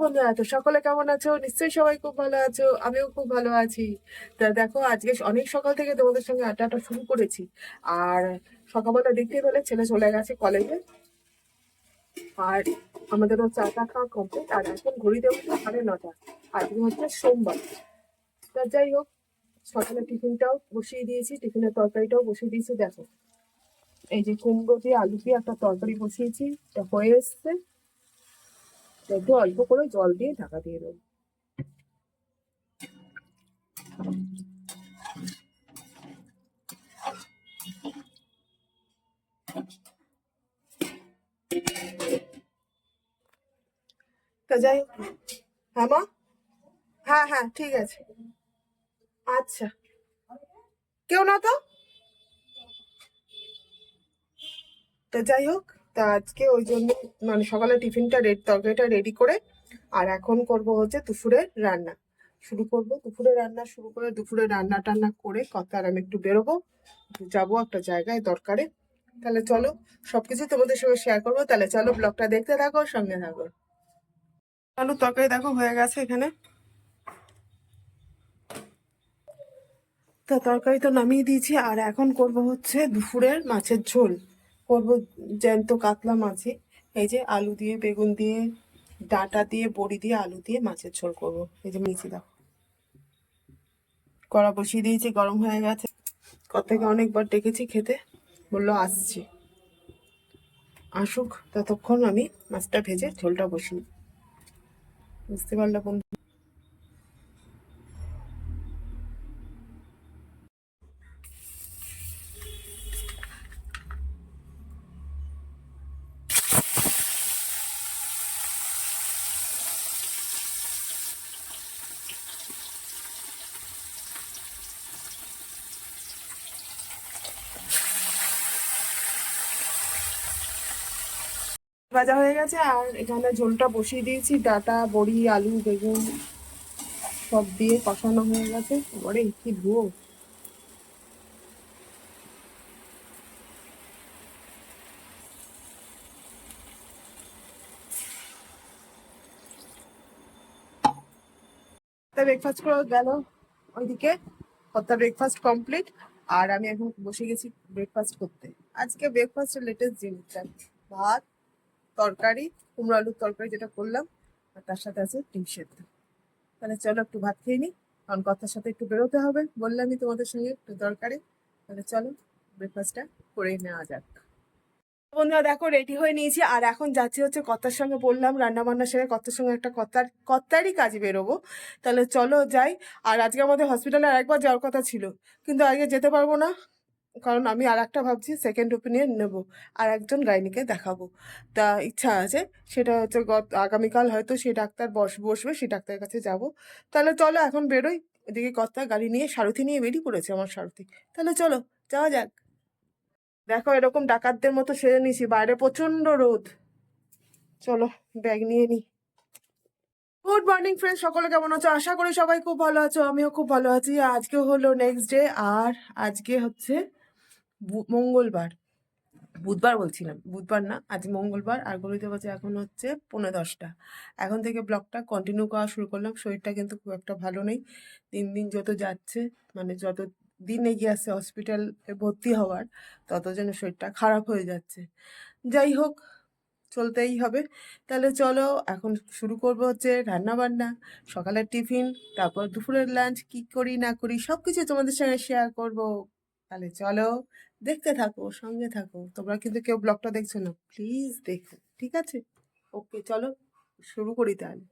বন্ধুরা সকলে কেমন আছো? নিশ্চয়ই সবাই খুব ভালো আছো। আমিও খুব ভালো আছি। তা দেখো, আজকে অনেক সকাল থেকে তোমাদের সঙ্গে আড্ডাটা শুরু করেছি। আর সকালবেলা দেখতে পেলে ছেলে চলে গেছে কলেজে আর আমাদেরও চা টা খাওয়া কমপ্লিট আর এখন সাড়ে নটা। আজকে হচ্ছে সোমবার। তা যাই হোক, সকালে টিফিনটাও বসিয়ে দিয়েছি, টিফিনের তরকারিটাও বসিয়ে দিয়েছি, দেখো। এই যে কুমড়ো দিয়ে আলু দিয়ে একটা তরকারি বসিয়েছি, এটা হয়ে এসছে। একটু অল্প করে জল দিয়ে ঢাকা দিয়ে দেবো। তা যাই হ্যাঁ মা? হ্যাঁ হ্যাঁ ঠিক আছে। আচ্ছা। কেউ না তো? তো যাই হোক, তা আজকে ওই জন্য মানে সকালে টিফিনটা রেড তরকারিটা রেডি করে, আর এখন করব হচ্ছে দুপুরের রান্না। শুরু করব দুপুরে রান্না, শুরু করে দুপুরে রান্না টান্না করে কথা আর আমি একটু বেরোবো যাব একটা জায়গায় দরকারে। তাহলে চলো, সবকিছু তোমাদের সঙ্গে শেয়ার করব। তাহলে চলো ব্লগটা দেখতে থাকো, সঙ্গে থাকো। আলুর তরকারি দেখো হয়ে গেছে এখানে। তা তরকারি তো নামিয়ে দিয়েছি, আর এখন করব হচ্ছে দুপুরের মাছের ঝোল। করব জ্যান্ত কাতলা মাছে। এই যে আলু দিয়ে, বেগুন দিয়ে, ডাঁটা দিয়ে, বড়ি দিয়ে, আলু দিয়ে মাছের ঝোল করব। এই যে মিচি দাও কড়া বসিয়ে দিয়েছি, গরম হয়ে গেছে। কত থেকে অনেকবার ডেকেছি খেতে। বলল, আসছি। আসুক, ততক্ষণ আমি মাছটা ভেজে ঝোলটা বসিয়ে বুঝতে পারল ভাজা হয়ে গেছে আর এখানে ঝোলটা বসিয়ে দিয়েছি, ডাটা, বড়ি, আলু, বেগুন সব দিয়ে কষানো হয়ে গেছে। বড়ে কি ধুয়ো। ব্রেকফাস্ট করে গেল ওইদিকে কত্তা ব্রেকফাস্ট কমপ্লিট আর আমি এখন বসে গেছি ব্রেকফাস্ট করতে। আজকে ব্রেকফাস্টের লেটেস্ট জিনিসটা, ভাত। তরকারি, কুমড়ো আলুর তরকারি যেটা করলাম, আর তার সাথে আছে ডিম সেদ্ধ। তাহলে চলো একটু ভাত খেয়ে নিই, কারণ কথার সাথে একটু বেরোতে হবে। বললামই তোমাদের সঙ্গে একটু দরকারি। তাহলে চলো ব্রেকফাস্টটা করে নেওয়া যাক। বন্ধুরা দেখো রেডি হয়ে নিয়েছি। আর এখন যাচ্ছি হচ্ছে কর্তার সঙ্গে। বললাম রান্না বান্না সেরে কর্তার সঙ্গে একটা কর্তার, কর্তারই কাজে বেরোবো। তাহলে চলো যাই। আর আজকে আমাদের হসপিটালে আরেকবার যাওয়ার কথা ছিল। কিন্তু আজকে যেতে পারব না। কারণ আমি আর একটা ভাবছি সেকেন্ড ওপিনিয়ন নেব আর একজন গাইনিকে দেখাবো। তা ইচ্ছা আছে, সেটা হচ্ছে গত, আগামীকাল হয়তো সেই ডাক্তার বস, বসবে সেই ডাক্তারের কাছে যাব। তাহলে চলো এখন বেরোই, এদিকে কর্তা গাড়ি নিয়ে সারথি নিয়ে বেরিয়ে পড়েছে আমার সারথি। তাহলে চলো, যাওয়া যাক। দেখো এরকম ডাকাতদের মতো সেরে নিছি বাইরে প্রচণ্ড রোদ। চলো, ব্যাগ নিয়ে নিই গুড মর্নিং ফ্রেন্ড সকলে কেমন আছো? আশা করি সবাই খুব ভালো আছো, আমিও খুব ভালো আছি। আজকে হলো নেক্সট ডে আর আজকে হচ্ছে মঙ্গলবার। বুধবার বলছিলাম, বুধবার না, আজ মঙ্গলবার, আর গলিতে বাজে এখন হচ্ছে পৌনে দশটা। এখন থেকে ব্লগটা কন্টিনিউ করা শুরু করলাম, শরীরটা কিন্তু খুব একটা ভালো নেই। দিন দিন যত যাচ্ছে মানে যত দিন এগিয়ে আসছে হসপিটালে ভর্তি হওয়ার, তত যেন শরীরটা খারাপ হয়ে যাচ্ছে। যাই হোক, চলতেই হবে। তাহলে চলো, এখন শুরু করব হচ্ছে রান্না বান্না সকালের টিফিন, তারপর দুপুরের লাঞ্চ কি করি না করি সব কিছু তোমাদের সঙ্গে শেয়ার করব। তাহলে চলো দেখতে থাকো, সঙ্গে থাকো। তোমরা কিন্তু কেউ ব্লগটা দেখছ না। প্লিজ দেখো, ঠিক আছে? ওকে, চলো, শুরু করি তাহলে।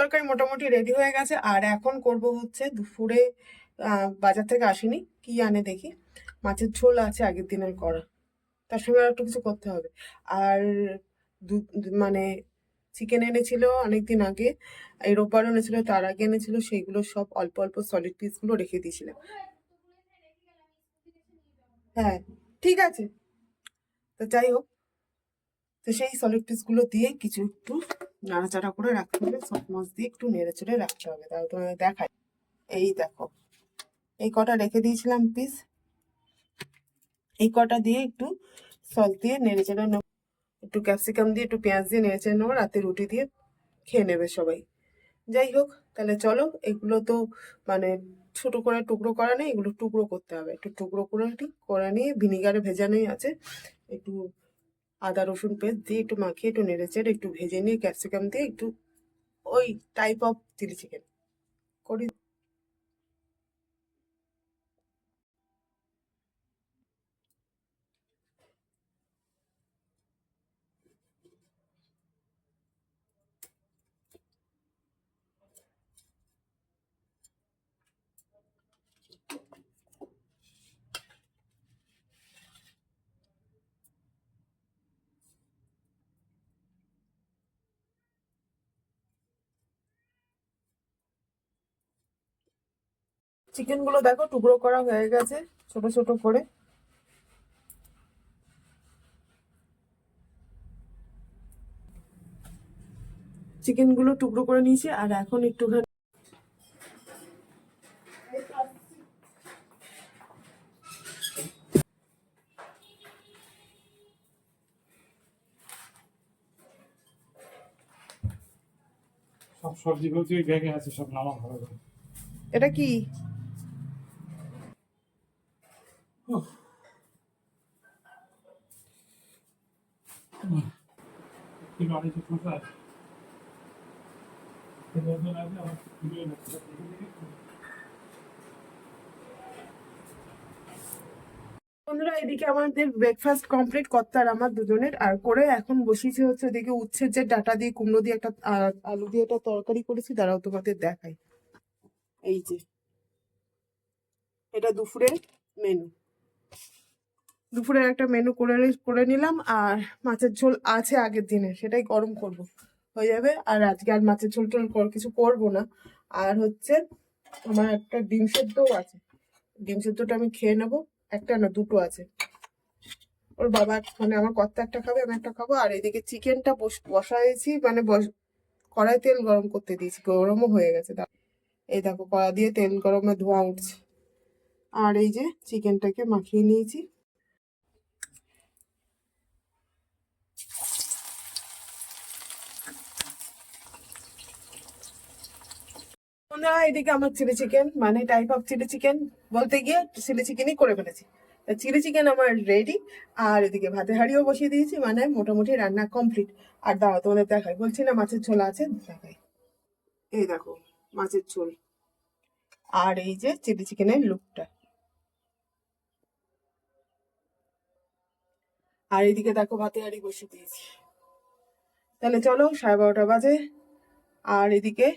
তরকারি মোটামুটি রেডি হয়ে গেছে। আর এখন করব হচ্ছে দুপুরে বাজার থেকে আসিনি। কি আনে দেখি? মাছের ঝোল আছে, আগের দিনের করা। তার সঙ্গে আর একটু কিছু করতে হবে। আর মানে চিকেন এনেছিল অনেক দিন আগে রোববার এনেছিল, তার আগে এনেছিল, সেইগুলো সব অল্প অল্প সলিড পিসগুলো রেখে দিয়েছিলাম। হ্যাঁ ঠিক আছে। তো যাই হোক, তো সেই সলিড পিসগুলো দিয়ে কিছু একটু নাড়াচাড়া করে রাখতে হবে। সব মাছ দিয়ে একটু নেড়ে চেড়ে রাখতে হবে। তাহলে তোমাদের দেখাই। এই দেখো। এই কটা রেখে দিয়েছিলাম পিস এই কটা দিয়ে একটু সস দিয়ে নেড়ে চেড়ে নেব। একটু ক্যাপসিকাম দিয়ে, একটু পেঁয়াজ দিয়ে নেড়ে চেড়ে নেব। রাতে রুটি দিয়ে খেয়ে নেবে সবাই। যাই হোক, তাহলে চলো, এগুলো তো মানে ছোট করে টুকরো করা নেই, এগুলো টুকরো করতে হবে। একটু টুকরো করে করে নিয়ে ভিনিগারে ভেজানোই আছে। একটু আদা, রসুন পেস্ট দিয়ে একটু মাখিয়ে একটু নেড়ে চেড়ে একটু ভেজে নিয়ে ক্যাপসিকাম দিয়ে একটু ওই টাইপ অফ চিলি চিকেন করি। চিকেনগুলো দেখো টুকরো করা হয়ে গেছে ছোট ছোট করে। চিকেনগুলো টুকরো করে নিয়েছি আর এখন একটুখানি সব সবজিগুলো তুই ব্যাগে আছে সব নামা ভালো এটা কি? লাগছে বন্ধুরা, এদিকে আমাদের ব্রেকফাস্ট কমপ্লিট করতে আর আমার দুজনের, আর করে এখন বসিয়েছি হচ্ছে এদিকে উচ্ছের যে ডাটা দিয়ে কুমড়ো দিয়ে একটা আলু দিয়ে একটা তরকারি করেছি। দাঁড়াও, তোমাদের দেখাই। এই যে, এটা দুপুরের মেনু দুপুরের একটা মেনু করে করে নিলাম, আর মাছের ঝোল আছে আগের দিনে, সেটাই গরম করব। হয়ে যাবে, আর আজকে আর মাছের ঝোল টোল কিছু করব না। আর হচ্ছে আমার একটা ডিম সেদ্ধও আছে। ডিম সেদ্ধটা আমি খেয়ে নেব, একটা না দুটো আছে। ওর বাবা মানে আমার কর্তা একটা খাবে, আমি একটা খাব, আর এদিকে চিকেনটা বসাইছি মানে বস- কড়াই তেল গরম করতে দিয়েছি, গরমও হয়ে গেছে। এই দেখো, কড়া দিয়ে তেল গরমে ধোঁয়া উঠছে। আর এই যে চিকেনটাকে মাখিয়ে নিয়েছি। বন্ধুরা এদিকে আমার চিলি চিকেন মানে টাইপ অফ চিলি চিকেন বলতে গিয়ে চিলি চিকেনই করে ফেলেছি। চিলি চিকেন আমার রেডি আর এদিকে ভাতে হাঁড়িও বসিয়ে দিয়েছি মানে মোটামুটি রান্না কমপ্লিট আর দাঁড়াও, তোমাদের দেখাই। বলছি না মাছের ঝোল আছে? দেখাই। এই দেখো, মাছের ঝোল। আর এই যে চিলি চিকেনের লুকটা আর এইদিকে দেখো ভাতে হাঁড়ি বসিয়ে দিয়েছি। তাহলে চলো সাড়ে বারোটা বাজে। আর এদিকে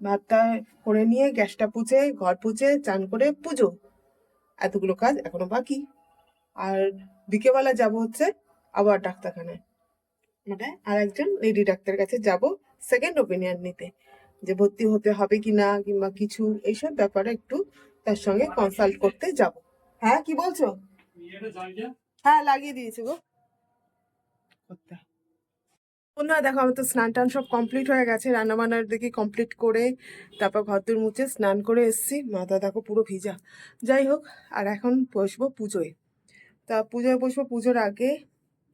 ভাতটা করে নিয়ে গ্যাসটা পুছে ঘর পুছে চান করে পুজো। এতগুলো কাজ এখনও বাকি। আর বিকেবেলা যাব হচ্ছে আবার ডাক্তারখানায়। মানে আর একজন লেডি ডাক্তার কাছে যাব সেকেন্ড ওপিনিয়ন নিতে। যে ভর্তি হতে হবে কি না কিংবা কিছু এইসব ব্যাপারে একটু তার সঙ্গে কনসাল্ট করতে যাব। হ্যাঁ কি বলছো? হ্যাঁ লাগিয়ে দিয়েছি গো। বন্ধুরা দেখো, আমার তো স্নান টান সব কমপ্লিট হয়ে গেছে। রান্না বান্নার দিকে কমপ্লিট করে তারপর ঘর দূর মুছে স্নান করে এসেছি। মাথা দেখো পুরো ভিজা। যাই হোক, আর এখন বসবো পুজোয়। তা পুজোয় বসবো, পুজোর আগে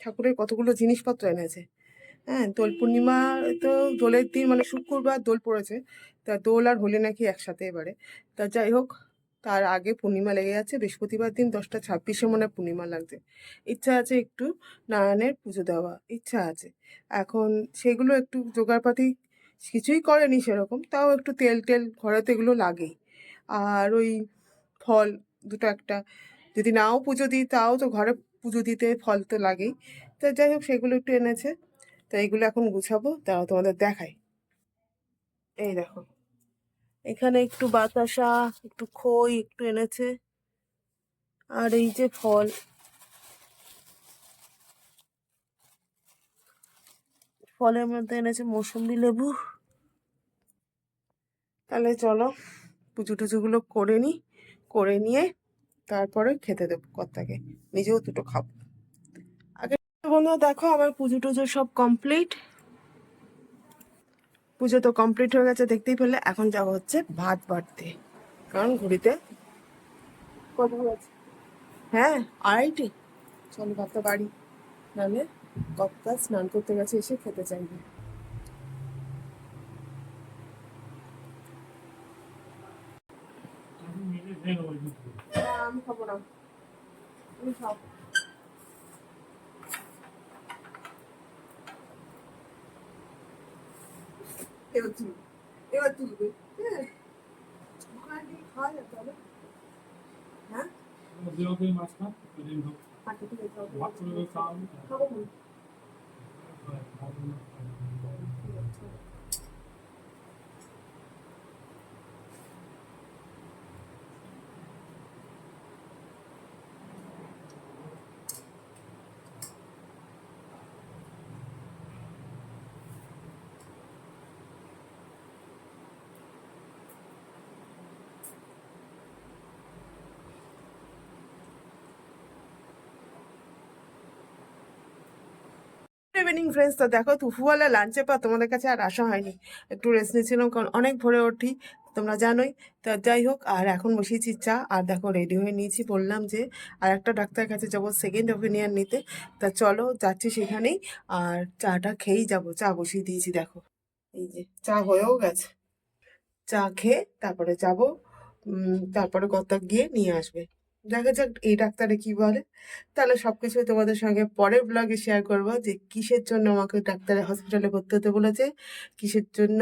ঠাকুরের কতগুলো জিনিসপত্র এনেছে। হ্যাঁ দোল পূর্ণিমা তো দোলের দিন মানে শুক্রবার দোল পড়েছে। তা দোল আর হোলি নাকি একসাথে এবারে। তা যাই হোক তার আগে পূর্ণিমা লেগে যাচ্ছে বৃহস্পতিবার দিন দশটা ছাব্বিশে মনে হয় পূর্ণিমা লাগছে। ইচ্ছা আছে একটু নারায়ণের পুজো দেওয়া, ইচ্ছা আছে। এখন সেগুলো একটু জোগাড়পাতি কিছুই করেনি সেরকম, তাও একটু তেল টেল ঘরে তো এগুলো লাগেই। আর ওই ফল দুটো একটা, যদি নাও পুজো দিই তাও তো ঘরে পুজো দিতে ফল তো লাগেই। তো যাই হোক, সেগুলো একটু এনেছে, তো এইগুলো এখন গুছাবো, তাও তোমাদের দেখাই। এই দেখো। এখানে একটু বাতাসা, একটু খই, একটু এনেছে। আর এই যে ফল। ফলের মধ্যে এনেছে মৌসুম্বি লেবু। তাহলে চলো পুজো টুজোগুলো করে নিই, করে নিয়ে তারপরে খেতে দেবো কর্তাকে। নিজেও দুটো খাব। বন্ধুরা দেখো, আমার পুজো টুজো সব কমপ্লিট পুজো তো কমপ্লিট হয়ে গেছে দেখতেই পেলে। এখন যাব হচ্ছে ভাত বাড়তে। কারণ ঘুরিতে কত হ্যাঁ আড়াইটি চলো ভাতটা বাড়ি। নাহলে কপ্তা স্নান করতে গেছে এসে খেতে চাইবে। আমি কিন্তু। না, আমি খাব এবার তুলবে এবার তুলবে। হ্যাঁ। ওখানে গিয়ে খাওয়া যাবে তাহলে হ্যাঁ জিরো দুই মাছ না দুদিন হোক। আচ্ছা ঠিক আছে খাব। ভাত করে খাওয়াবো। খাব না। ঠিক আছে। ইভিনিং ফ্রেন্ডস তো দেখো দুপুরবেলা লাঞ্চে পর তোমাদের কাছে আর আসা হয়নি। একটু রেস্ট নিয়েছিলাম, কারণ অনেক ভোরে উঠি, তোমরা জানোই। তা যাই হোক, আর এখন বসিয়েছি চা, আর দেখো রেডি হয়ে নিয়েছি, বললাম যে আর একটা ডাক্তারের কাছে যাব সেকেন্ড ওপিনিয়ন নিতে। তা চলো, যাচ্ছি সেখানেই, আর চাটা খেয়েই যাব। চা বসিয়ে দিয়েছি, দেখো। এই যে, চা হয়েও গেছে। চা খেয়ে তারপরে যাব তারপরে কত গিয়ে নিয়ে আসবে। দেখা যাক এই ডাক্তারে কি বলে। তাহলে সবকিছু তোমাদের সঙ্গে পরের ব্লগে শেয়ার করব যে কিসের জন্য আমাকে ডাক্তারের হসপিটালে ভর্তি হতে বলেছে, কিসের জন্য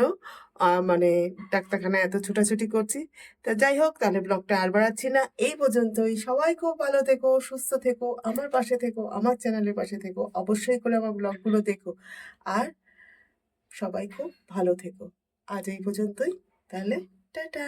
মানে ডাক্তারখানায় এত ছোটাছুটি করছি। তা যাই হোক, তাহলে ব্লগটা আর বাড়াচ্ছি না। এই পর্যন্তই। সবাই খুব ভালো থেকো, সুস্থ থেকো, আমার পাশে থেকো, আমার চ্যানেলের পাশে থেকো, অবশ্যই করে আমার ব্লগগুলো দেখো। আর সবাই খুব ভালো থেকো। আজ এই পর্যন্তই। তাহলে টাটা!